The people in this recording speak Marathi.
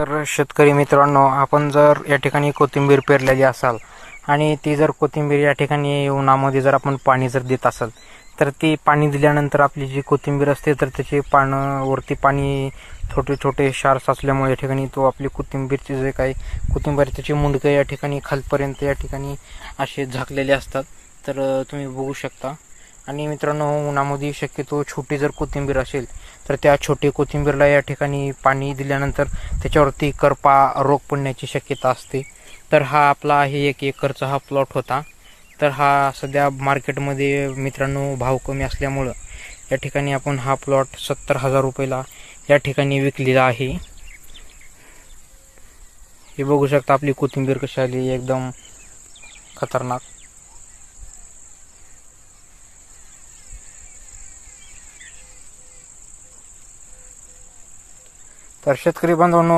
तर शेतकरी मित्रांनो आपण जर या ठिकाणी कोथिंबीर पेरलेली असाल आणि ती जर कोथिंबीर या ठिकाणी उन्हामध्ये जर आपण पाणी जर देत असाल तर ती पाणी दिल्यानंतर आपली जी कोथिंबीर असते तर त्याची पानं वरती पाणी छोटे छोटे क्षार साचल्यामुळे या ठिकाणी तो आपली कोथिंबीरचे जे काही कोथिंबीर त्याची मुंडकं या ठिकाणी खालपर्यंत या ठिकाणी असे झाकलेले असतात. तर तुम्ही बघू शकता. आणि मित्रांनो उन्हामध्ये शक्यतो छोटी जर कोथिंबीर असेल तर त्या छोटी कोथिंबीरला या ठिकाणी पाणी दिल्यानंतर त्याच्यावरती करपा रोग पडण्याची शक्यता असते. तर हा आपला आहे एक एकरचा हा प्लॉट होता. तर हा सध्या मार्केटमध्ये मित्रांनो भाव कमी असल्यामुळं या ठिकाणी आपण हा प्लॉट सत्तर हजार रुपयाला या ठिकाणी विकलेला आहे. हे बघू शकता आपली कोथिंबीर कशी आली एकदम खतरनाक. तर शेतकरी बांधवांनो